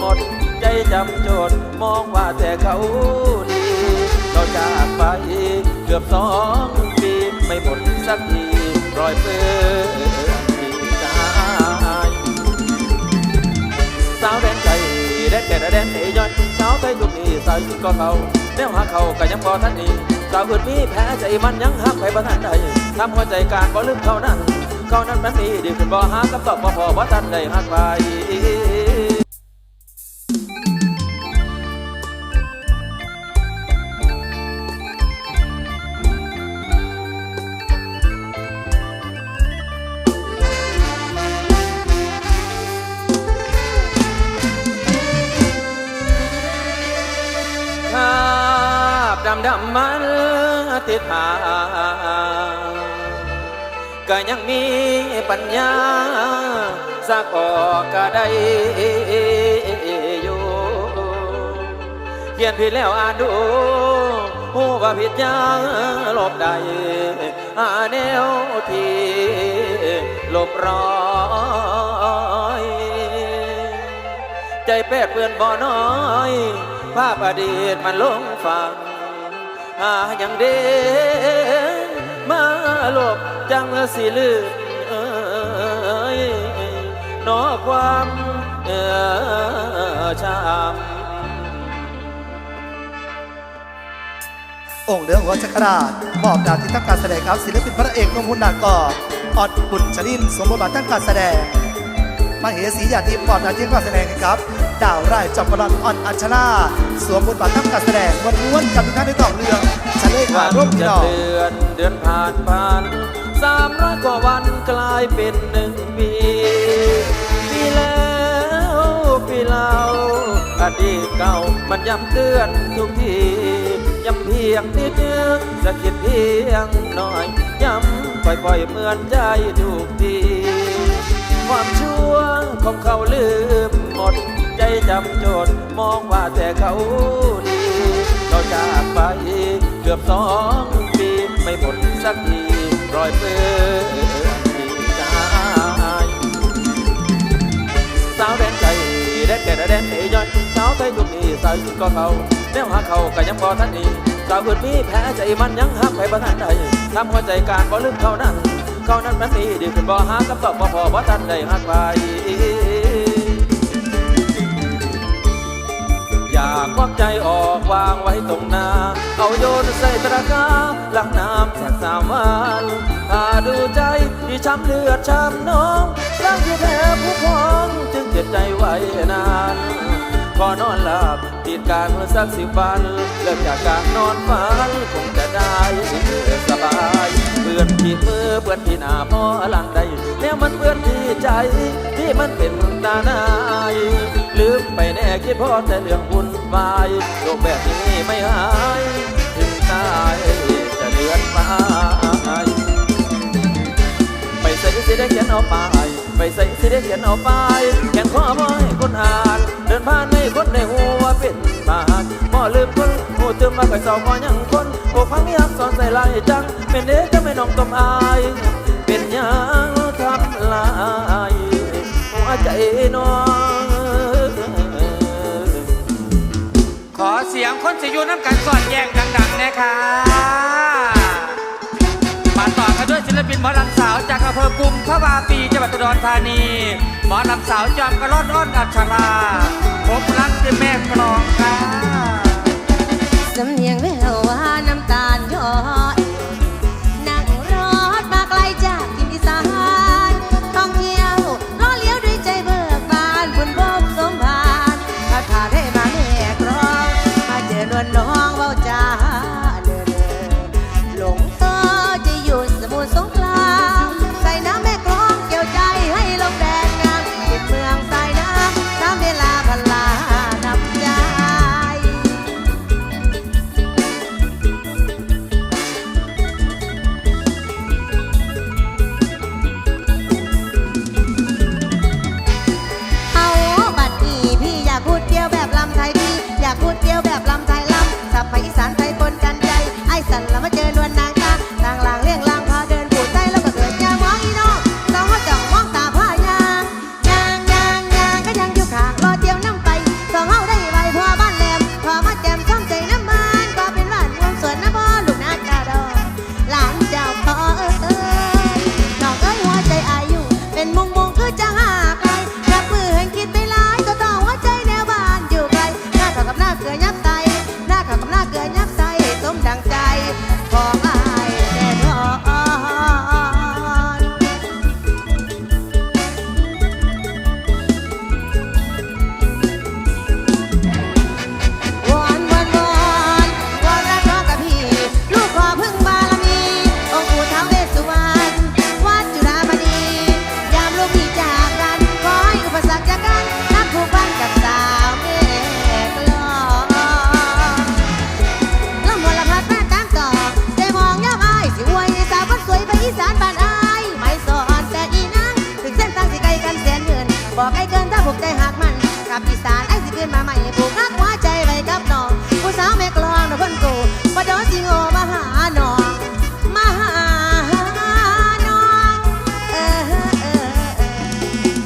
หมดใจจำจดมองว่าแต่เขาดีเราจากไปเกือบสองปีไม่หมดสักทีรอยเปื้อนที่ใจสาวแดนใจแดนแก่แดนเอ๋ยย้อยสาวไทยยุคนี้ใส่ก็เขาแนวหาเขาก็ยังพอท่านนี้สาวอื่นมีแพ้ใจมันยังหักไปบ่ทันใดทำหัวใจการบ่ลืมเขานั้นเขานั้นมันมีดีขึ้นบ่หาคำตอบบ่พอบ่ทันได้หักไปำดำมันติดหางก็ยังมีปัญญาสักออกก็ได้อยู่เขียนผิดแล้วอ่านดูหูว่าผิดยังลบได้หาแนวที่ลบรอยใจแปดเปื้อนบ่อน้อยภาพอดีตมันลงฟัง หาอย่างเดมาหลบจังสิลืมเอ้ยนอความเออช้ำองค์เหลืองหัวจักรราชมอบดาวที่ทำการแสดงครับศิลปินพระเอกนมหุ่นนากออดบุญชลินสมบทบาททางการแสดงมาเหสียาทิพย์มอบดาวที่การแสดงครับ ดาวไร่จอมพลันอ่อนอัญชลาสวมบทบาททางการแสดงวันล้วนกับทุกท่านได้ต่อเรื่องเลยกว่าร่วมพี่น้องเดือนเดือนผ่านผ่านสามร้อยกว่าวันกลายเป็นหนึ่งปีปีแล้วปีเล่าอดีตเก่ามันย้ำเตือนทุกทีย้ำเพียงนิดนึงจะคิดเพียงหน่อยย้ำปล่อยๆเหมือนใจทุกทีความชั่วของเขาลืมหมด ใจจำจดมองว่าแต่เขาดีเราจากไปเกือบสองปีไม่หมดสักทีรอยเปื้อนใจสาวแดนใจแดนแก่แดนเอ๋ยย้อยสาวไทยยุคนี้ใส่ก็เขาแนวหาเขาก็ยังพอท่านนี้สาวอื่นมีแพ้ใจมันยังหักไปบ่ทันใดทำหัวใจการบ่ลืมเขานั้นเขานั้นมันมีดีขึ้นบ่หาคำตอบบ่พอบ่ทันได้หักไป ใส่ตะกาหลังน้ำสักสามวันถ้าดูใจที่ช้ำเลือดช้ำน้องร่างที่แพ้ผู้พองจึงเก็บใจไว้นานพอนอนหลับติดการเมื่อสักสิบวันเลิกจากการนอนฝันคงจะได้สบายเปื้อนที่มือเปื้อนที่หน้าพอหลังใดแล้วมันเปื้อนที่ใจที่มันเป็นตาหนายลืมไปแน่คิดพอแต่เรื่องวุ่นวายโลกแบบนี้ไม่หาย จะเดือนไปไปใส่สิได้เขียนเอาไปไปใส่สิได้เขียนเอาไปแข่งข้อบ่ให้คนอ่าน เดินผ่านในคนในหัวเป็นบาดบ่ลืมคนหูตื่มมาคอยเศร้าก็ยังคนโอ้พังมีอักษรใส่ลายจังเป็นเด็กจะไม่น้องตมอาย เป็นยังทำลายหัวใจน้อง สิอยู่น้ำกันสอดแยงดังๆนะคะมาต่อกันด้วยศิลปินหมอลำสาวจากอำเภอกุมพระบาปีจังหวัดอุดรธานี หมอลำสาวจอมกระรอดอ้อนอัชราผมรักที่แม่กลองค่ะสำเนียงแวว สั่นแล้วมาเจอนวลนาง ขึ้นมาใหม่ผูกรัก